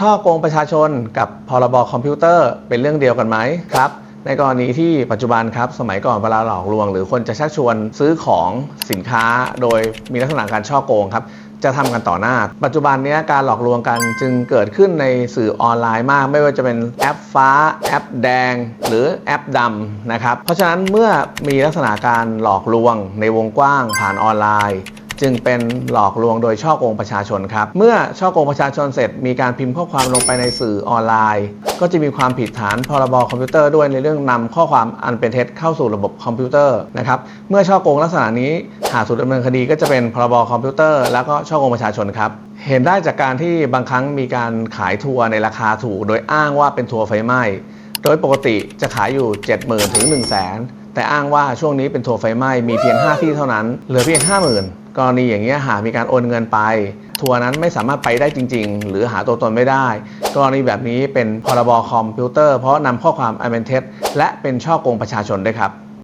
ช่อโกงประชาชนกับพรบคอมพิวเตอร์เป็นเรื่องเดียวกันไหมครับในกรณีที่ปัจจุบันครับสมัยก่อนเวลาหลอกลวง หรือคนจะชักชวนซื้อของสินค้าโดยมีลักษณะการช่อโกงครับจะทำกันต่อหน้า ปัจจุบันนี้การหลอกลวงกันจึงเกิดขึ้นในสื่อออนไลน์มาก ไม่ว่าจะเป็นแอปฟ้า แอปแดง หรือแอปดำนะครับ เพราะฉะนั้นเมื่อมีลักษณะการหลอกลวงในวงกว้างผ่านออนไลน์ จึงเป็นหลอกลวงโดยช่อโกงประชาชนครับ เมื่อช่อโกงประชาชนเสร็จ มีการพิมพ์ข้อความลงไปในสื่อออนไลน์ ก็จะมีความผิดฐานพรบคอมพิวเตอร์ด้วยในเรื่องนำข้อความอันเป็นเท็จเข้าสู่ระบบคอมพิวเตอร์นะครับ เมื่อช่อโกงลักษณะนี้หากถูกดำเนินคดีก็จะเป็นพรบคอมพิวเตอร์ แล้วก็ช่อโกงประชาชนครับเห็นได้จากการที่บางครั้งมีการขายทัวร์ในราคาถูก โดยอ้างว่าเป็นทัวร์ไฟไหม้ โดยปกติจะขายอยู่ 70,000ถึง1 0 0 0 0แสนแต่อ้างว่าช่วงนี้เป็นทัวร์ไฟไหม้มีเพียง 5 ที่เท่านั้น เหลือเพียง 50,000 กรณีอย่างเงี้ยหากมีการโอนเงินไป ทัวร์นั้นไม่สามารถไปได้จริง ๆ หรือหาตัวตนไม่ได้ กรณีแบบนี้เป็นพรบคอมพิวเตอร์เพราะนำข้อความอันเป็นเท็จและเป็นช่อกงประชาชนด้วยครับ